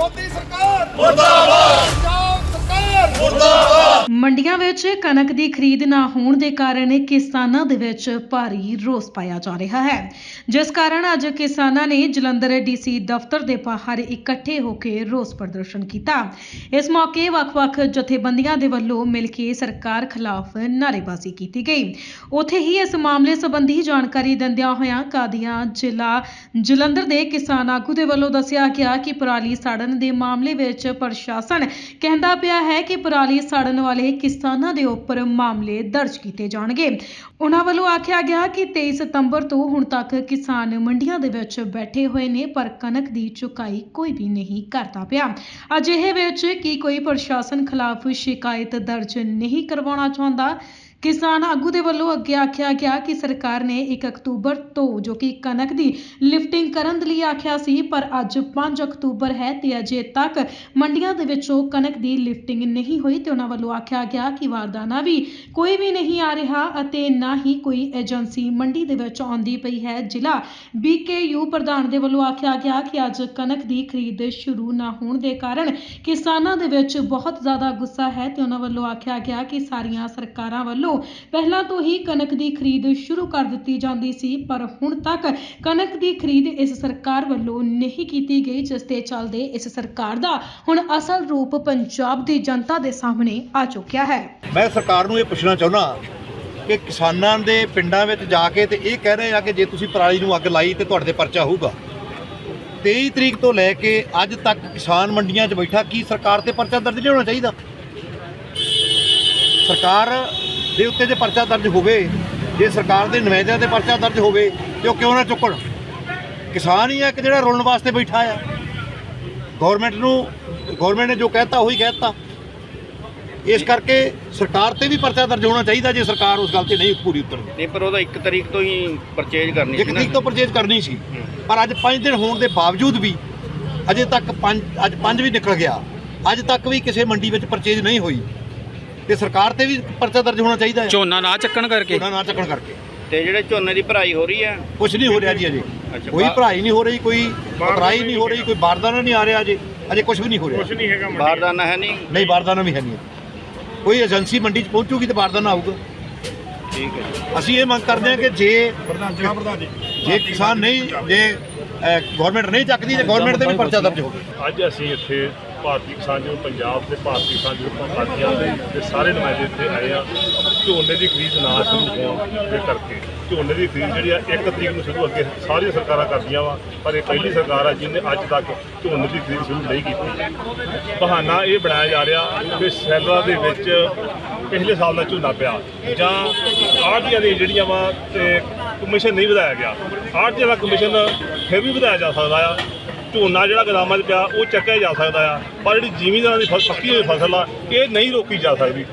ਮੋਦੀ ਸਰਕਾਰ। ਮੁਰਦਾਬਾਦ! ਮੰਡੀਆਂ ਵਿੱਚ ਕਣਕ ਦੀ ਖਰੀਦ ਨਾ ਹੋਣ ਦੇ ਕਾਰਨ ਕਿਸਾਨਾਂ ਦੇ ਵਿੱਚ ਭਾਰੀ ਰੋਸ ਪਾਇਆ ਜਾ ਰਿਹਾ ਹੈ। ਜਿਸ ਕਾਰਨ ਅੱਜ ਕਿਸਾਨਾਂ ਨੇ ਜਲੰਧਰ ਡੀਸੀ ਦਫ਼ਤਰ ਦੇ ਬਾਹਰ ਇਕੱਠੇ ਹੋ ਕੇ ਰੋਸ ਪ੍ਰਦਰਸ਼ਨ ਕੀਤਾ। ਇਸ ਮੌਕੇ ਵੱਖ-ਵੱਖ ਜਥੇਬੰਦੀਆਂ ਦੇ ਵੱਲੋਂ ਮਿਲ ਕੇ ਸਰਕਾਰ ਖਿਲਾਫ ਨਾਅਰੇਬਾਜ਼ੀ ਕੀਤੀ ਗਈ। ਉੱਥੇ ਹੀ ਇਸ ਮਾਮਲੇ ਸੰਬੰਧੀ ਜਾਣਕਾਰੀ ਦਿੰਦਿਆਂ ਹੋਇਆਂ ਕਾਦੀਆਂ ਜ਼ਿਲ੍ਹਾ ਜਲੰਧਰ ਦੇ ਕਿਸਾਨ ਆਗੂ ਦੇ ਵੱਲੋਂ ਦੱਸਿਆ ਗਿਆ ਕਿ ਪਰਾਲੀ ਸਾੜਨ ਦੇ ਮਾਮਲੇ ਵਿੱਚ ਪ੍ਰਸ਼ਾਸਨ ਕਹਿੰਦਾ ਪਿਆ ਹੈ ਕਿ ਪਰਾਲੀ ਸਾੜਨ ਵਾਲੇ ਕਿਸਾਨਾਂ ਦੇ ਉੱਪਰ ਮਾਮਲੇ ਦਰਜ ਕੀਤੇ ਜਾਣਗੇ। ਉਹਨਾਂ ਵੱਲੋਂ ਆਖਿਆ ਗਿਆ ਕਿ 23 ਸਤੰਬਰ ਤੋਂ ਹੁਣ ਤੱਕ ਕਿਸਾਨ ਮੰਡੀਆਂ ਦੇ ਵਿੱਚ ਬੈਠੇ ਹੋਏ ਨੇ, ਪਰ ਕਣਕ ਦੀ ਚੁਕਾਈ ਕੋਈ ਵੀ ਨਹੀਂ ਕਰਦਾ ਪਿਆ। ਅਜਿਹੇ ਵਿੱਚ ਕੀ ਕੋਈ ਪ੍ਰਸ਼ਾਸਨ ਖਿਲਾਫ ਸ਼ਿਕਾਇਤ ਦਰਜ ਨਹੀਂ ਕਰਵਾਉਣਾ ਚਾਹੁੰਦਾ? ਕਿਸਾਨ ਆਗੂ ਦੇ ਵੱਲੋਂ ਅੱਗੇ ਆਖਿਆ ਗਿਆ ਕਿ ਸਰਕਾਰ ਨੇ 1 ਅਕਤੂਬਰ ਤੋਂ, ਜੋ ਕਿ ਕਣਕ ਦੀ ਲਿਫਟਿੰਗ ਕਰਨ ਦੇ ਲਈ ਆਖਿਆ ਸੀ, ਪਰ ਅੱਜ 5 ਅਕਤੂਬਰ ਹੈ ਤੇ ਅਜੇ ਤੱਕ ਮੰਡੀਆਂ ਦੇ ਵਿੱਚੋਂ ਕਣਕ ਦੀ ਲਿਫਟਿੰਗ ਨਹੀਂ ਹੋਈ ਤੇ ਉਹਨਾਂ ਵੱਲੋਂ ਆਖਿਆ ਗਿਆ ਕਿ ਵਾਰਦਾਨਾ ਵੀ ਕੋਈ ਵੀ ਨਹੀਂ ਆ ਰਿਹਾ ਅਤੇ ਨਾ ਹੀ ਕੋਈ ਏਜੰਸੀ ਮੰਡੀ ਦੇ ਵਿੱਚ ਆਉਂਦੀ ਪਈ ਹੈ। ਜ਼ਿਲ੍ਹਾ ਬੀਕੇਯੂ ਪ੍ਰਧਾਨ ਦੇ ਵੱਲੋਂ ਆਖਿਆ ਗਿਆ ਕਿ ਅੱਜ ਕਣਕ ਦੀ ਖਰੀਦ ਸ਼ੁਰੂ ਨਾ ਹੋਣ ਦੇ ਕਾਰਨ ਕਿਸਾਨਾਂ ਦੇ ਵਿੱਚ ਬਹੁਤ ਜ਼ਿਆਦਾ ਗੁੱਸਾ ਹੈ ਤੇ ਉਹਨਾਂ ਵੱਲੋਂ ਆਖਿਆ ਗਿਆ ਕਿ ਸਾਰੀਆਂ ਸਰਕਾਰਾਂ ਵੱਲੋਂ ਪਹਿਲਾਂ ਤੋਂ ਹੀ ਕਣਕ ਦੀ ਖਰੀਦ ਸ਼ੁਰੂ ਕਰ ਦਿੱਤੀ ਜਾਂਦੀ ਸੀ, ਪਰ ਹੁਣ ਤੱਕ ਕਣਕ ਦੀ ਖਰੀਦ ਇਸ ਸਰਕਾਰ ਵੱਲੋਂ ਨਹੀਂ ਕੀਤੀ ਗਈ, ਜਿਸ ਦੇ ਚੱਲਦੇ ਇਸ ਸਰਕਾਰ ਦਾ ਹੁਣ ਅਸਲ ਰੂਪ ਪੰਜਾਬ ਦੀ ਜਨਤਾ ਦੇ ਸਾਹਮਣੇ ਆ ਚੁੱਕਿਆ ਹੈ। ਮੈਂ ਸਰਕਾਰ ਨੂੰ ਇਹ ਪੁੱਛਣਾ ਚਾਹੁੰਦਾ ਕਿ ਕਿਸਾਨਾਂ ਦੇ ਪਿੰਡਾਂ ਵਿੱਚ ਜਾ ਕੇ ਤੇ ਇਹ ਕਹਿ ਰਹੇ ਆ ਕਿ ਜੇ ਤੁਸੀਂ ਪਰਾਲੀ ਨੂੰ ਅੱਗ ਲਾਈ ਤੇ ਤੁਹਾਡੇ ਤੇ ਪਰਚਾ ਹੋਊਗਾ। 23 ਤਰੀਕ ਤੋਂ ਲੈ ਕੇ ਅੱਜ ਤੱਕ ਕਿਸਾਨ ਮੰਡੀਆਂ 'ਚ ਬੈਠਾ ਕੀ ਸਰਕਾਰ ਤੇ ਪਰਚਾ ਦਰਜ ਨਹੀਂ ਹੋਣਾ ਚਾਹੀਦਾ? ਸਰਕਾਰ ਦੇ ਉੱਤੇ ਜੇ ਪਰਚਾ ਦਰਜ ਹੋਵੇ ਜੇ ਸਰਕਾਰ ਦੇ ਨੁਮਾਇੰਦਿਆਂ ਤੇ ਪਰਚਾ ਦਰਜ ਹੋਵੇ ਤੇ ਉਹ ਕਿਉਂ ਨਾ ਚੁੱਕਣ? ਕਿਸਾਨ ਹੀ ਆ ਕਿ ਜਿਹੜਾ ਰੋਲਣ ਵਾਸਤੇ ਬੈਠਾ ਆ। ਗਵਰਨਮੈਂਟ ਨੂੰ ਗਵਰਨਮੈਂਟ ਨੇ ਜੋ ਕਹਿਤਾ ਉਹੀ ਕਹਿਤਾ। ਇਸ ਕਰਕੇ ਸਰਕਾਰ ਤੇ ਵੀ ਪਰਚਾ ਦਰਜ ਹੋਣਾ ਚਾਹੀਦਾ ਜੇ ਸਰਕਾਰ ਉਸ ਗੱਲ ਤੇ ਨਹੀਂ ਪੂਰੀ ਉਤਰਦੀ। ਨਹੀਂ ਪਰ ਉਹਦਾ ਇੱਕ ਤਰੀਕ ਤੋਂ ਹੀ ਪਰਚੇਜ ਕਰਨੀ ਸੀ ਨਾ। ਤਰੀਕ ਤੋਂ ਪਰਚੇਜ ਕਰਨੀ ਸੀ। ਪਰ ਅੱਜ 5 ਦਿਨ ਹੋਣ ਦੇ ਬਾਵਜੂਦ ਵੀ ਅਜੇ ਤੱਕ 5 ਅੱਜ 5 ਵੀ ਨਿਕਲ ਗਿਆ। ਅੱਜ ਤੱਕ ਵੀ ਕਿਸੇ ਮੰਡੀ ਵਿੱਚ ਪਰਚੇਜ ਨਹੀਂ ਹੋਈ। ਤੇ ਸਰਕਾਰ ਤੇ ਵੀ ਪਰਚਾ ਦਰਜ ਹੋਣਾ ਚਾਹੀਦਾ ਹੈ। ਝੋਨਾ ਨਾ ਚੱਕਣ ਕਰਕੇ। ਝੋਨਾ ਨਾ ਚੱਕਣ ਕਰਕੇ। ਤੇ ਜਿਹੜੇ ਝੋਨੇ ਦੀ ਭਰਾਈ ਹੋ ਰਹੀ ਹੈ? ਕੁਝ ਨਹੀਂ ਹੋ ਰਿਹਾ ਜੀ ਅਜੇ। ਅੱਛਾ, ਕੋਈ ਬਾ- ਭਰਾਈ ਨਹੀਂ ਹੋ ਰਹੀ ਕੋਈ ਭਰਾਈ ਨਹੀਂ ਹੋ ਰਹੀ ਕੋਈ ਬਾਰਦਾਨਾ ਨਹੀਂ ਆ ਰਿਹਾ ਅਜੇ। ਅਜੇ ਕੁਝ ਵੀ ਨਹੀਂ ਹੋ ਰਿਹਾ। ਬਾਰਦਾਨਾ ਹੈ ਨਹੀਂ? ਨਹੀਂ ਬਾਰਦਾਨਾ ਵੀ ਹੈ ਨਹੀਂ। ਕੋਈ ਏਜੰਸੀ ਮੰਡੀ 'ਚ ਪਹੁੰਚੂਗੀ ਤੇ ਬਾਰਦਾਨਾ ਆਊਗਾ। ਠੀਕ ਹੈ ਜੀ। ਅਸੀਂ ਇਹ ਮੰਗ ਕਰਦੇ ਹਾਂ ਕਿ ਜੇ ਜੇ ਕਿਸਾਨ ਨਹੀਂ ਜੇ ਗਵਰਨਮੈਂਟ ਨਹੀਂ ਚੱਕਦੀ ਤੇ ਗਵਰਨਮੈਂਟ ਤੇ ਵੀ ਪਰਚਾ ਦਰਜ ਹੋਵੇ ਅੱਜ ਅਸੀਂ ਇੱਥੇ ਭਾਰਤੀ ਕਿਸਾਨ ਜੋ ਪੰਜਾਬ ਦੇ ਭਾਰਤੀ ਕਿਸਾਨ ਯੂਨੀਅਨ ਪਾਰਟੀਆਂ ਦੇ ਤੇ ਸਾਰੇ ਨੁਮਾਇੰਦੇ ਇੱਥੇ ਆਏ ਆ, ਝੋਨੇ ਦੀ ਖਰੀਦ ਨਾ ਸ਼ੁਰੂ ਹੋਣ ਦੇ ਕਰਕੇ, ਝੋਨੇ ਦੀ ਖਰੀਦ ਜਿਹੜੀ ਆ 1 ਤਰੀਕ ਨੂੰ ਸ਼ੁਰੂ ਅੱਗੇ ਸਾਰੀਆਂ ਸਰਕਾਰਾਂ ਕਰਦੀਆਂ ਵਾ, ਪਰ ਇਹ ਪਹਿਲੀ ਸਰਕਾਰ ਆ ਜਿਹਨੇ ਅੱਜ ਤੱਕ ਝੋਨੇ ਦੀ ਖਰੀਦ ਸ਼ੁਰੂ ਨਹੀਂ ਕੀਤੀ। ਬਹਾਨਾ ਇਹ ਬਣਾਇਆ ਜਾ ਰਿਹਾ ਕਿ ਸੈਲਰਾਂ ਦੇ ਵਿੱਚ ਪਿਛਲੇ ਸਾਲ ਦਾ ਝੋਨਾ ਪਿਆ, ਜਾਂ ਆੜ੍ਹਤੀਆਂ ਦੀ ਜਿਹੜੀਆਂ ਵਾ ਤੇ ਕਮਿਸ਼ਨ ਨਹੀਂ ਵਧਾਇਆ ਗਿਆ, ਆੜ੍ਹਤੀਆਂ ਦਾ ਕਮਿਸ਼ਨ ਫਿਰ ਵੀ ਵਧਾਇਆ ਜਾ ਸਕਦਾ ਆ। ਝੋਨਾ ਜਿਹੜਾ ਗਦਾਮਾਂ 'ਚ ਪਿਆ, ਉਹ ਚੱਕਿਆ ਜਾ ਸਕਦਾ ਆ। ਪਰ ਜਿਹੜੀ ਜ਼ਿਮੀਂਦਾਰਾਂ ਦੀ ਫਸ- ਪੱਕੀ ਹੋਈ ਫਸਲ ਆ, ਇਹ ਨਹੀਂ ਰੋਕੀ ਜਾ ਸਕਦੀ।